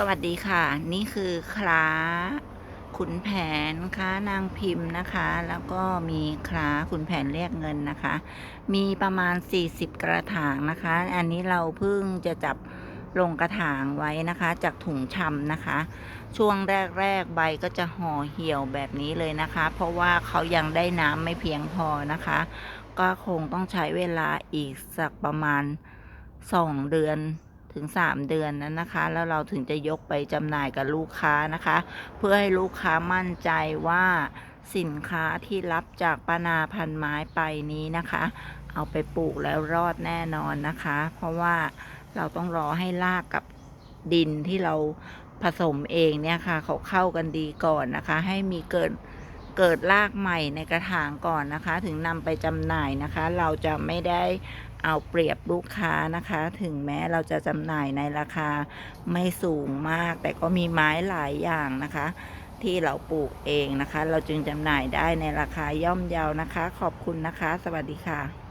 สวัสดีค่ะ นี่คือคล้าขุนแผนค้านางพิมพ์นะคะ แล้วก็มีคล้าขุนแผนเรียกเงินนะคะ มีประมาณ 40 กระถางนะคะ อันนี้เราเพิ่งจะจับลงกระถางไว้นะคะ จากถุงชำนะคะ ช่วงแรกๆใบก็จะห่อเหี่ยวแบบนี้เลยนะคะ เพราะว่าเขายังได้น้ำไม่เพียงพอนะคะ ก็คงต้องใช้เวลาอีกสักประมาณ 2 เดือน ถึง 3 เดือนนั้นนะคะ แล้วเราถึงจะยกไปจำหน่ายกับลูกค้านะคะ เพื่อให้ลูกค้ามั่นใจว่าสินค้าที่รับจากปนาพันไม้ไปนี้นะคะ เอาไปปลูกแล้วรอดแน่นอนนะคะ เพราะว่าเราต้องรอให้รากกับดินที่เราผสมเองเนี่ยค่ะ เขาเข้ากันดีก่อนนะคะ ให้มีเกิดเกิดรากใหม่ในกระถางก่อนนะคะ ถึงนำไปจำหน่ายนะคะ เราจะไม่ได้ เอาเปรียบลูกค้านะคะ ถึงแม้เราจะจำหน่ายในราคาไม่สูงมาก แต่ก็มีไม้หลายอย่างนะคะ ที่เราปลูกเองนะคะ เราจึงจำหน่ายได้ในราคาย่อมเยาวนะคะ ขอบคุณนะคะ สวัสดีค่ะ